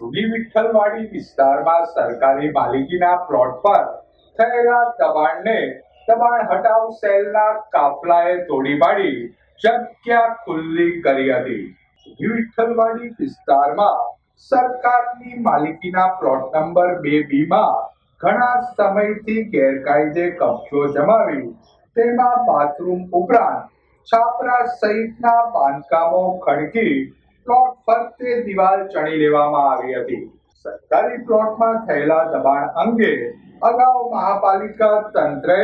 જૂની વિઠ્ઠલવાડી વિસ્તારમાં સરકારી માલિકીના પ્લોટ પર થયેલા દબાણને દબાણ હટાવ સેલના કાફલાએ તોડી પાડી જગ્યા ખુલ્લી કરી હતી. જૂની વિઠ્ઠલવાડી વિસ્તારમાં સરકારની માલિકીના પ્લોટ નંબર બે બી માં ઘણા સમયથી ગેરકાયદે કબજો જમાવી તેમાં બાથરૂમ ઉપરાંત છાપરા સહિતના બાંધકામો ખડકી પ્લોટ ફરતે દિવાલ ચણી લેવામાં આવી હતી. સરકારી પ્લોટમાં થયેલા દબાણ અંગે અગાઉ મહાપાલિકા તંત્રએ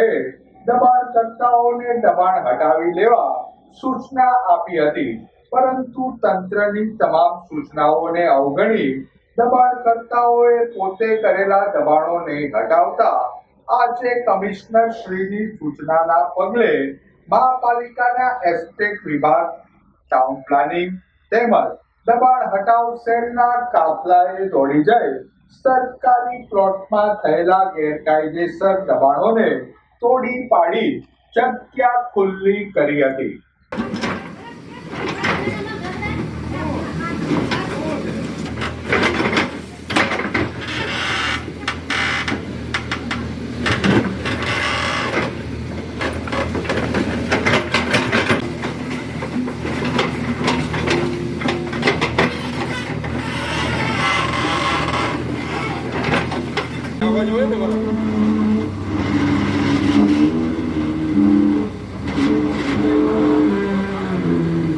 દબાણકર્તાઓને દબાણ હટાવી લેવા સૂચના આપી હતી. પરંતુ તંત્રની તમામ સૂચનાઓને અવગણી દબાણકર્તાઓએ પોતે કરેલા દબાણોને હટાવતા આજે કમિશનર શ્રીની સૂચનાના પગલે મહાપાલિકાના એસ્ટેટ વિભાગ, ટાઉન પ્લાનિંગ તેમજ દબાણ હટાવ સેલના કાફલાએ દોડી જઈ સરકારી પ્લોટમાં થયેલા ગેરકાયદેસર દબાણોને તોડી પાડી જગ્યા ખુલ્લી કરી હતી. કાગળ જોઈએ ને મારો?